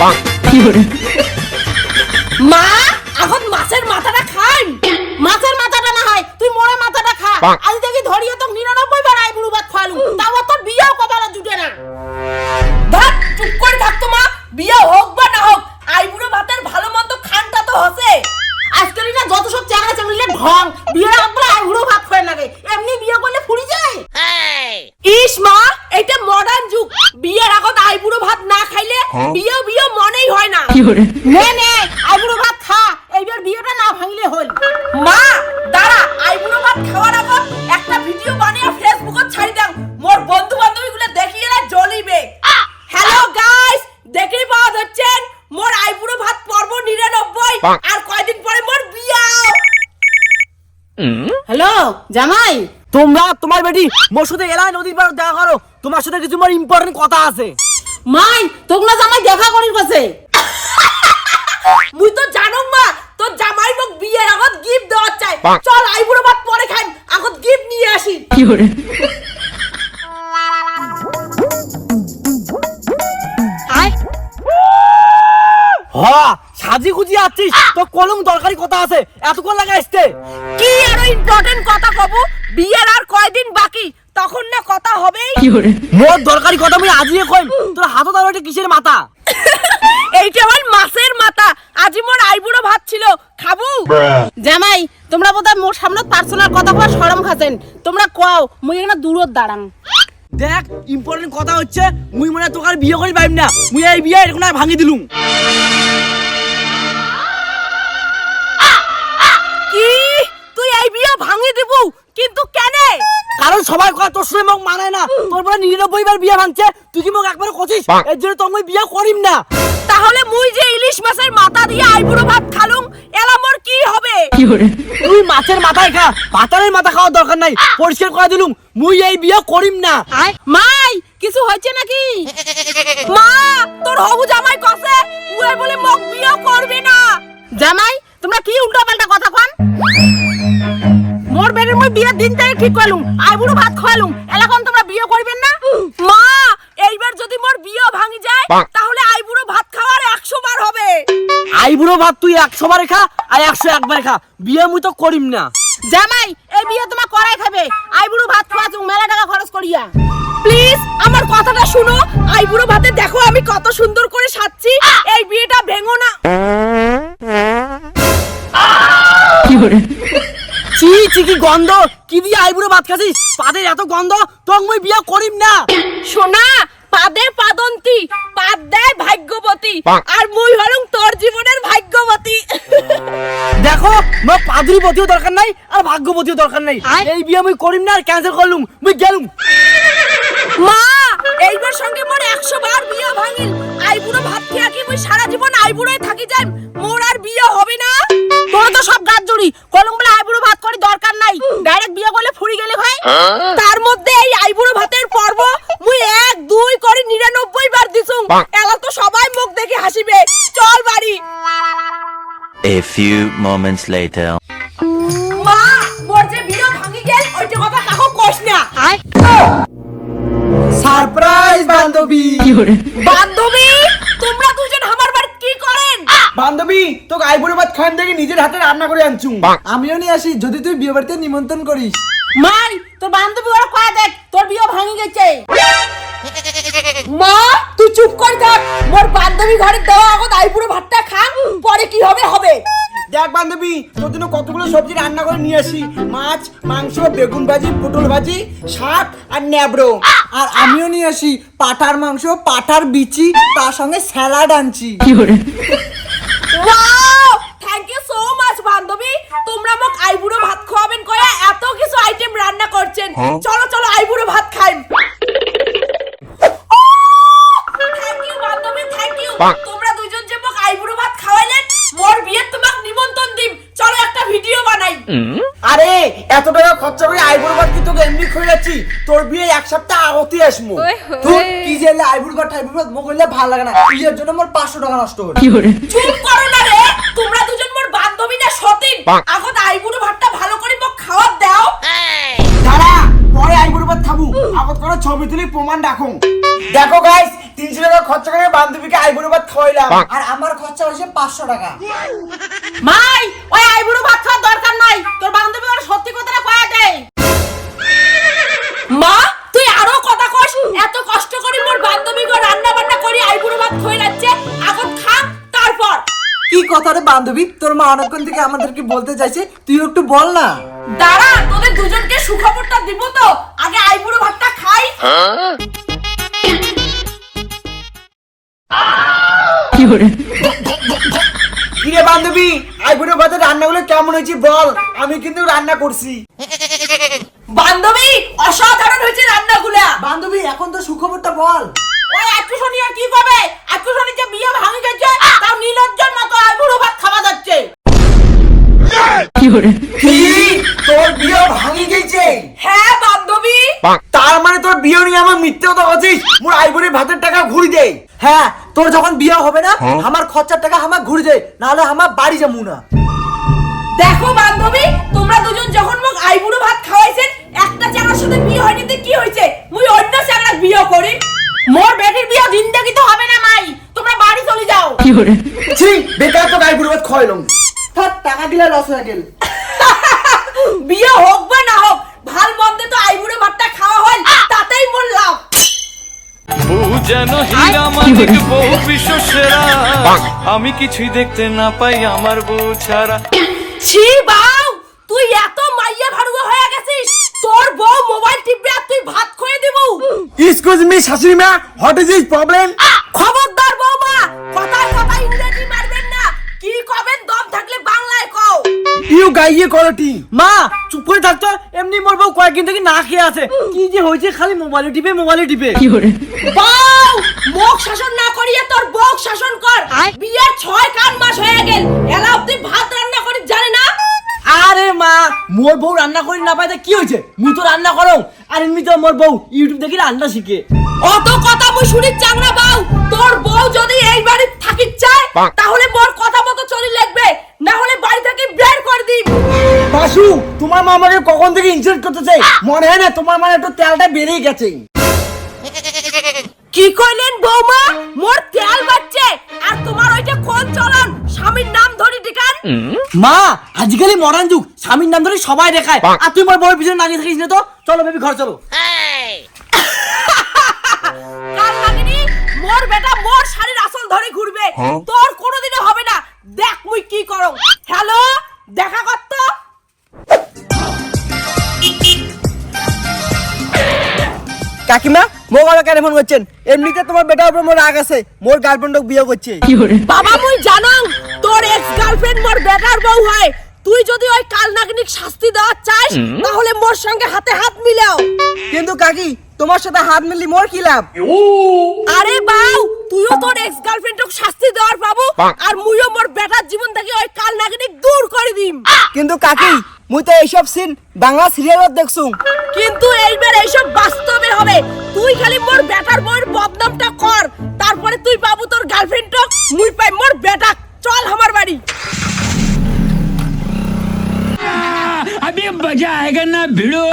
মা এখন মাছের মাথাটা খাই মাছের মাথাটা না হয় তুই মোড়া মাথাটা খা। আজ দেখি ধরিয়ে তো নিরানব্বই বার আই বুড়ো ভাত খাওয়ালু তাও তোর বিয়েও কপালে জুটে না। ধর চুপ করে থাকতো মা। বিয়ে হোক বা না হোক আই বুড়ো ভাতের ভালো মন্দ খানটা তো হসে। আজকাল না যত সব চ্যাংড়া চ্যাংড়িলে ঢং বিয়ের আগ বলে আই বুড়ো ভাত খায় লাগে। এমনি বিয়ে করলে ফুরি যায়। ইস মা এটা মডার্ন যুগ বিয়ের আগত আই বুড়ো ভাত না খাইলে বিয়ে বিয়ে মনেই হয় না। নে নে আইবুড়ো ভাত খা। এইবার বিয়েটা না ভাঙলে হল। মা দাঁড়া আইবুড়ো ভাত খাওয়ার আগত একটা ভিডিও বানিয়ে ফেসবুকত ছাড়ি দাও মোর বন্ধু বান্ধবী গুলো দেখিয়ে না জ্বলিবে হ্যালো গাইস দেখেই পাওয়া যাচ্ছেন মোর আইবুড়ো ভাত পর্ব নিরানব্বই। আর কয়দিন পরে মোর বিয়া। হ্যালো জামাই। তোমরা তোমার বেটি মোর সাথে এলাই নদীর পাড়ে দেখা করো। তোমার সাথে কিছু মোর ইম্পর্টেন্ট কথা আছে। মাই তোমরা জামাই দেখা করির কাছে মুই তো জানো মা তোর জামাই মোক বিয়ের আগত গিফট দেওয়ার চাই। চল আইবুড়ো ভাত পরে খাই আগত গিফট নিয়ে আসি। কি হ সাজি গুজি আছিস। তো কলম দরকারি কথা আছে এতক্ষণ লাগা আসতে। কি আরও ইম্পর্টেন্ট কথা কব? বিয়ের আর কয়দিন বাকি? তখন না কথা হবেই। মোর দরকারি কথা আমি আজিয়ে কইম তোর হাতত আর ওটা কিসের মাথা? এইটা হল মাছের মাথা। আজি মোর আইবুড়ো ভাত ছিল খাবু? জামাই তোমরা বোধহয় মোর সামনে পার্সোনাল কথা কওয়ার শরম খাছেন তোমরা কও মুই এখানে দূরত দাঁড়ান দেখ ইম্পর্টেন্ট কথা হচ্ছে মুই মনে হয় তোকে আর বিয়ে করি পাইম না। মুই এই বিয়ে এরকম আর ভাঙি দিলুম। সবাই কয় তোর সঙ্গে মোক মানায় না। তোর বলে নিরানব্বই বার বিয়ে ভাঙছে। তুই কি মোক একবারে কছিস এর জন্য তো মুই বিয়ে করিম না। তাহলে মুই যে ইলিশ মাছের মাথা দিয়ে আইবুড়ো ভাত খালুম এলা মোর কি হবে? তুই মাছের মাথায় খা পাতারের মাথা খাওয়ার দরকার নাই পরিষ্কার করে দিলুম। মুই এই বিয়ে করিম না। মাই কিছু হয়েছে নাকি? মা তোর হবু জামাই কসে উয়ে বলে মোক বিয়ে করবি না। জামাই দিন থেকে ঠিক করলুম আইবুড়ো ভাত খাওয়ালুম এলাকন তোমরা বিয়ে করবেন না? মা এইবার যদি মোর বিয়ে ভাঙি যায় তাহলে আইবুড়ো ভাত খাওয়ার একশো বার হবে। আই বুড়ো ভাত তুই একশো বারে খা আর একশো একবারে খা। বিয়ে মুই তো করিম না। জামাই এই বিয়ে তোমার করাই খাবে। আইবুড়ো ভাত খাওয়াছো মেলা টাকা খরচ করিয়া। প্লিজ আমার কথাটা শুনো। আইবুড়ো ভাতে দেখো আমি কত সুন্দর করে সাজছি। এই বিয়েটা ভেঙো না। চি চি কি গন্ধ? কি দিয়ে আই বুড়ো ভাত খাসিস পাদের এত গন্ধ? তোকে মুই বিয়ে করিম না। সোনা পাদে পাদন্তি পাদ দেয় ভাগ্যবতী আর মুই হলুম তোর জীবনের ভাগ্যবতী। দেখো মোর পাদুরিপতিও দরকার নাই আর ভাগ্যবতীও দরকার নাই। এই বিয়ে মুই করিম না আর ক্যান্সেল করলুম মুই গেলুম। মা এইবার সঙ্গে মোর একশো বার বিয়ে ভাঙিল। আইবুড়ো ভাত খেয়া কি মুই সারা জীবন আইবুড়োই থাকি যাই মোর আর বিয়ে হবে না? তোর তো সব গাছ জুড়ি। কলম বলে আইবুড়ো ভাত করি দরকার নাই ডাইরেক্ট বিয়ে করলে ফুরি গেলে হয়? তার মধ্যে এই আইবুড়ো ভাতের পর্ব মুই এক দুই করে নিরানব্বই বার দিছুম। এলা তো সবাই মুখ দেখে হাসিবে। চল বাড়ি। A few moments later. মা মোর যে বিয়ে ভাঙি গেল ওইটা কথা কাকো কইস না। সারপ্রাইজ বান্ধবী। বান্ধবী তোমরা দুজন আমার বাড়ি কি করেন বান্ধবী তোকে আইবুড়ো ভাত খান থেকে নিজের হাতে রান্না করে আনছুম। আমিও নিয়ে আসি যদি তুই বিয়ে বাড়িতে নিমন্ত্রণ করিস। মাই তোর বান্ধবী ওরা কয়া দেখ তোর বিয়ে ভাঙি গেছে। মা তুই চুপ কর থাক। মোর বান্ধবী ঘরে দেওয়া আগত আইপুরো ভাতটা খা পরে কি হবে হবে। দেখ বান্ধবী তোর জন্য কতগুলো সবজি রান্না করে নিয়ে আসি। মাছ মাংস বেগুন ভাজি পটল ভাজি শাক আর ন্যাবড়ো। আর আমিও নিয়ে আসি পাঠার মাংস পাঠার বিচি তার সঙ্গে স্যালাড আনছি। Wow thank you so much বান্ধবী। তোমরা মোক আইবুড়ো ভাত খাওয়াবেন কয়া এত কিছু আইটেম রান্না করছেন। চলো চলো আইবুড়ো ভাত খাই থ্যাংক ইউ বান্ধবী থ্যাংক ইউ তোমরা দুজন যে মোক আইবুড়ো ভাত খাওয়াইলেন মোর বিয়ের তোমাক নিমন্ত্রণ দিম। চলো একটা ভিডিও বানাই। আরে এত টাকা খরচা করে আইবুড়ো ভাত কি তোকে এমনি খুঁজে যাচ্ছি? তোর বিয়ে এক সপ্তাহ আগতে আসব। তুই কি যে আইবুড়ো ভাত আইবুড়ো ভাত মোক হইলে ভালো লাগে না। বিয়ের জন্য আমার পাঁচশো টাকা নষ্ট হলো? চুপ করো না রে তোমরা দুজন মোর বান্ধবী না সতীন আগত আইবুড়ো ভাতটা ভালো করে মোক খাওয়ার দাও। দাঁড়া পরে আইবুড়ো ভাত খাব। আগত করে ছবি তুলি প্রমাণ রাখো। দেখো গাইস তিনশো টাকা খরচা করে বান্ধবীকে আইবুড়ো ভাত খাওয়াইলাম। আর আমার খরচা হয়েছে পাঁচশো টাকা। মাই ওই আইবুড়ো ভাত খাওয়ার দরকার নাই। তোর বান্ধবী ওর সত্যি কথাটা কয়া দে মা কি কথা রে বান্ধবী তোর মা অনেকক্ষণ থেকে আমাদেরকে বলতে চাইছে তুই একটু বল না। দাঁড়া তোদের দুজনকে সুখবরটা দিব তো। আগে আইবুড়ো ভাতটা খাই। কিরে বান্ধবী আইবুড়ো ভাতের রান্নাগুলো কেমন হয়েছে বল? আমি কিন্তু রান্না করছি। বান্ধবী অসাধারণ হয়েছে রান্নাগুলা। বান্ধবী এখন তো সুখবরটা বল। ওই একটু আর কি করবে? একটু যে বিয়ে ভাঙি গেছে তাও নীলজ্জন মতো আইবুড়ো ভাত খাওয়া যাচ্ছে। কি তোর বিয়ে ভাঙি গেছে। হ্যাঁ বান্ধবী। তার মানে তোর বিয়ে নিয়ে আমার মিথ্যে কথা বলছিস মোর আইবুড়ি ভাতের টাকা ঘুরি দে। হ্যাঁ তোর যখন বিয়ে হবে না আমার খরচার টাকা আমার ঘুরি দে নাহলে আমার বাড়ি যাব না। দেখো বান্ধবী তোমরা দুজন যখন মোক আইবুড়ো ভাত খাওয়াইছেন একটা চ্যাংড়ার সাথে বিয়ে হয়নি তো কি হয়েছে? মুই অন্য চ্যাংড়া বিয়ে করি। মোর বেটির বিয়ে জিন্দেগি তো হবে না মাই। তোমরা বাড়ি চলে যাও। ছি বেকার তো থাক টাকা দিলে লস হয়ে গেল। বিয়ে হোক বা না হোক ভালো মন্দে তো আইবুড়ো ভাতটা খাওয়া হয় তাতেই মোর লাভ বউ যেন হীরা মানিক বউ বিশ্ব সেরা আমি কিছুই দেখতে না পাই আমার বউ ছাড়া। ছি বাউ তুই এত মাইয়া ভাড়ুয়া হয়ে গেছিস। তোর বউ মোবাইল টিপবে আর তুই ভাত খয়ে দিবু। এক্সকিউজ মি শাশুড়ি মা হোয়াট ইজ ইজ প্রবলেম খবরদার বৌমা কথায় কথায় ইংরেজি মারবেন না। কি কবেন দম থাকলে বাংলায় কও। ইউ গাইয়ে কোয়ালিটি মা চুপ করে থাকতো এমনি মোর বউ কয়েকদিন থেকে না খেয়ে আছে। কি যে হয়েছে খালি মোবাইলে টিপে মোবাইলে টিপে। কি করে বাউ মুখ শাসন না করিয়ে তোর বউ শাসন কর। বিয়ের ছয় কান মাস হয়ে গেল। এলা অব্দি ভাত রান্না করি জানে না মোর বউ রান্না করি না পাইতে কি হয়েছে মুই তো রান্না করো আর এমনি তো মোর বউ ইউটিউব দেখি রান্না শিখে। অত কথা মুই শুনি চাংরা বাউ তোর বউ যদি এই বাড়ি থাকি চায় তাহলে মোর কথা মতো চলি লাগবে না হলে বাড়ি থেকে বের করে দিই বাসু তোমার মা আমাকে কখন থেকে ইনসাল্ট করতেছে? মনে হয় না তোমার মানে একটু তেলটা বেরিয়ে গেছে। কি কইলেন বৌমা? মোর তেল বাচ্চে আর তোমার ওইটা কোন চলন? স্বামীর নাম ধরি ডিকান মা আজকালি মডার্ন যুগ স্বামীর নাম ধরে সবাই দেখায়। আর তুই মোর বউয়ের পিছনে না থাকিস না তো। চলো বেবি ঘর চলো। মোর বেটা মোর শাড়ির আসল ধরে ঘুরবে। তোর কোনোদিনও হবে না। দেখ মুই কি করো। হ্যালো? দেখা করত? কাকিমা আবার কেন ফোন করছেন? এমনিতে তোমার বেটার উপর মোর রাগ আছে। মোর গার্লফ্রেন্ডক বিয়ে করছে। বাবা মুই জানাং তোর এক্স গার্লফ্রেন্ড মোর বেটার বউ হয়। তুই যদি ওই কাল নাগনিক শাস্তি দেওয়া চাস তাহলে মোর সঙ্গে হাতে হাত মিলাও। কিন্তু কাকি তোমার সাথে হাত মিললি মোর কি লাভ? আরে বাউ তুইও তোর এক্স গার্লফ্রেন্ডকে শাস্তি দেওয়ার পাবো আর মুইও মোর বেটার জীবন থেকে ওই কাল নাগনিক দূর করে দিম। কিন্তু কাকি মুই তো এইসব সিন বাংলা সিরিয়ালত দেখছু। কিন্তু এইবার এইসব বাস্তবে হবে। তুই খালি মোর বেটার বউয়ের বদনামটা কর তারপরে তুই পাবো তোর গার্লফ্রেন্ডক মুই পাই মোর বেটা। চল আমার বাড়ি। বাজা আয়গা না ভিড়ো।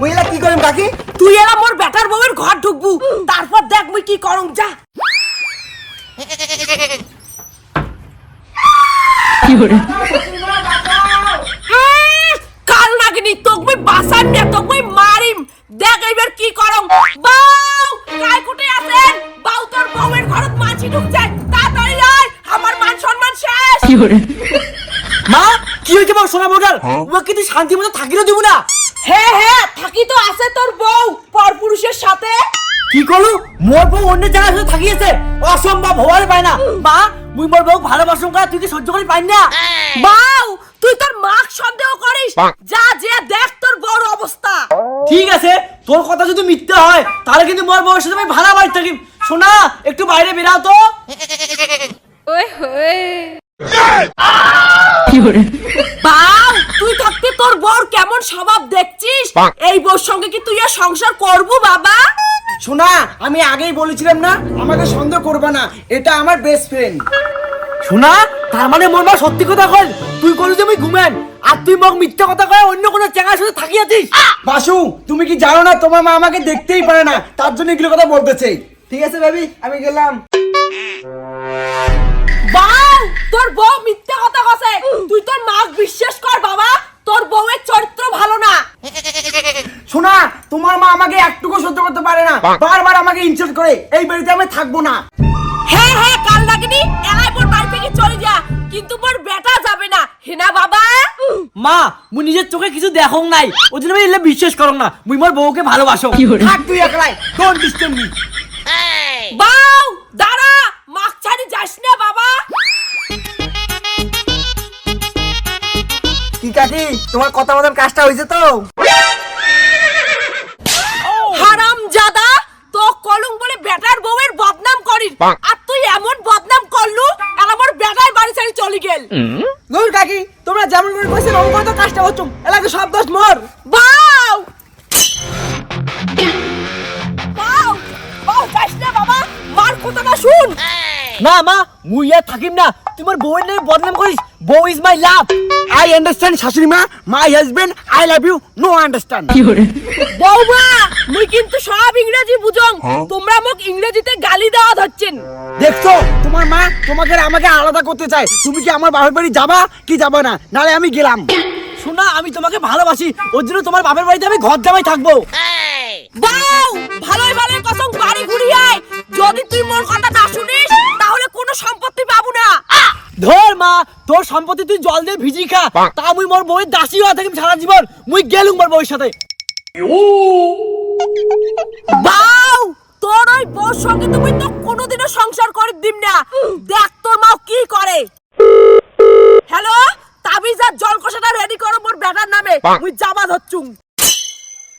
মহিলা কি করেন কাকি তুই এলা মোর বেটার বউয়ের ঘর ঢুকবু। তারপর দেখ মুই কি করম যা। কি হরে কাল নাগিনি তোক মুই বাসার নে তোক মুই মারিম। দেখ এবার কি করম। বাউ কাই কুটে আছেন? বাউ তোর বউয়ের ঘর মাছি ঢুকছে। তাড়াতাড়ি আয় আমার মান সম্মান শেষ। কি হরে মা কি হয়েছে বল সোনা ওকে তুই শান্তি মতো থাকিরও দিব না? হ্যাঁ হ্যাঁ থাকি তো আছে তোর বউ পরপুরুষের সাথে। কি করলু? মোর বউ অন্য জায়গায় থাকিয়েছে। অসম্ভব হওয়ার পায় না। মা মুই মোর বউ তুই কি সহ্য করে পাই না? বাউ তুই তোর মাক সন্দেহ করিস? যা যে দেখ তোর বড় অবস্থা। ঠিক আছে তোর কথা যদি মিথ্যে হয় তাহলে কিন্তু মোর বউয়ের সাথে আমি ভাড়া বাড়ি থাকি শোনা একটু বাইরে বেরাও তো। তুই থাকতে তোর বর কেমন স্বভাব দেখছিস? এই বউর সঙ্গে কি তুই আর সংসার করব বাবা? শোনা আমি আগেই বলেছিলাম না আমাকে সন্দেহ করবে না এটা আমার বেস্ট ফ্রেন্ড শোনা তার মানে মোর মা সত্যি কথা কল তুই কলি যে আমি ঘুমেন আর তুই মোক মিথ্যা কথা কয় অন্য কোনো চেঙ্গার সাথে থাকি আছিস বাসু তুমি কি জানো না তোমার মা আমাকে দেখতেই পারে না তার জন্য এগুলো কথা বলতেছে। ঠিক আছে বেবি আমি গেলাম। বাউ তোর বউ মিথ্যা কথা কছে। তুই তোর মাক বিশ্বাস কর বাবা। তোর বউয়ের চরিত্র ভালো না। শোনা তোমার মা আমাকে একটুকু সহ্য করতে পারে না। বারবার আমাকে ইনসাল্ট করে। এই বাড়িতে আমি থাকব না। হ্যাঁ হ্যাঁ কাল লাগনি এলাই মোর বাড়ি থেকে চলে যা। কিন্তু মোর বেটা যাবে না। হেনা বাবা? মা মুই নিজের চোখে কিছু দেখো নাই। ওই জন্য আমি এলে বিশ্বাস করো না। মুই মোর বউকে ভালোবাসো। থাক তুই একলাই। ডোন্ট ডিস্টার্ব মি তোমার কথা মতন কাজটা হয়েছে তো? হারাম জাদা তো কলং বলে বেটার বউয়ের বদনাম করিস। আর তুই এমন বদনাম করলু আর আমার বেটার বাড়ি ছাড়ি চলে গেল। কাকি তোমরা যেমন করে কইছেন করে তো কাজটা হচ্ছ। এলাকা সব দোষ মোর। বাউ! বাউ! বাউ যাস না বাবা মার কথাটা শুন। না মা মুই আর থাকিম না। তুই মোর বউয়ের নামে বদনাম করিস। বউ is my love I understand শাশুড়ি মা। My husband I love you no understand বৌমা মুই কিন্তু সব ইংরেজি বুঝং। তোমরা মোক ইংরেজিতে গালি দেওয়া ধরছেন। দেখছ তোমার মা তোমাকে আর আমাকে আলাদা করতে চায়। তুমি কি আমার বাপের বাড়ি যাবা কি যাবা না? নালে আমি গেলাম। শোনা আমি তোমাকে ভালোবাসি। ওর জন্য তোমার বাপের বাড়িতে আমি ঘর জামাই থাকব। বাউ ভালোই ভালোই কসম বাড়ি ঘুরিয়ে আয়। যদি তুই মোর কথা না শুনিস কোনো সম্পত্তি পাবো না। ধর মা তোর সম্পত্তি তুই জল দিয়ে ভিজি খা। তা মুই মোর বউয়ের দাসী হয়ে থাকি সারা জীবন মুই গেলুম মোর বউয়ের সাথে। বাউ তোর ওই বউর সঙ্গে তুমি তো কোনোদিনও সংসার করে দিম না। দেখ তোর মা কি করে। হ্যালো তাবিজ আর জল কষাটা রেডি করো মোর বেটার নামে। মুই জামা ধরছুম